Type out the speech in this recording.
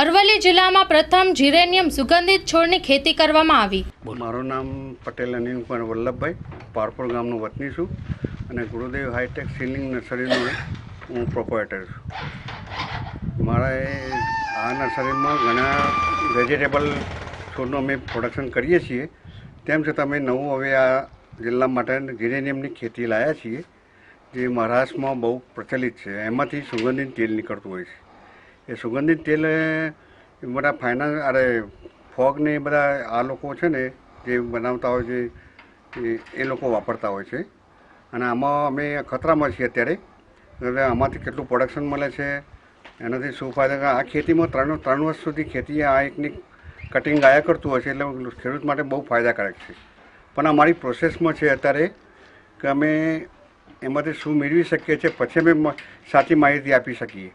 અરવલ્લી જિલ્લામાં પ્રથમ જીરેનિયમ સુગંધિત છોડની ખેતી કરવામાં આવી. મારું નામ પટેલ અનિલ કુમાર વલ્લભભાઈ પારપુર ગામનો વતની છું અને ગુરુદેવ હાઈટેક સીલિંગ નર્સરીનો હું પ્રોપરેટર છું. મારા આ નર્સરીમાં ઘણા વેજીટેબલ છોડનું અમે પ્રોડક્શન કરીએ છીએ. તેમ છતાં અમે નવું હવે આ જિલ્લા માટે જીરેનિયમની ખેતી લાવ્યા છીએ જે મહારાષ્ટ્રમાં બહુ પ્રચલિત છે. એમાંથી સુગંધિત તેલ નીકળતું હોય છે. એ સુગંધિત તેલ બધા ફાઇનાન્સ અરે ફોગ ને બધા આ લોકો છે ને, જે બનાવતા હોય છે, એ- લોકો વાપરતા હોય છે. અને આમાં અમે ખતરામાં છીએ અત્યારે. એટલે આમાંથી કેટલું પ્રોડક્શન મળે છે, એનાથી શું ફાયદા? આ ખેતીમાં ત્રણ ત્રણ વર્ષ સુધી ખેતી આ એકની કટિંગ આયા કરતું હોય છે, એટલે ખેડૂત માટે બહુ ફાયદાકારક છે. પણ અમારી પ્રોસેસમાં છે અત્યારે કે અમે એમાંથી શું મેળવી શકીએ છીએ, પછી અમે સાચી માહિતી આપી શકીએ.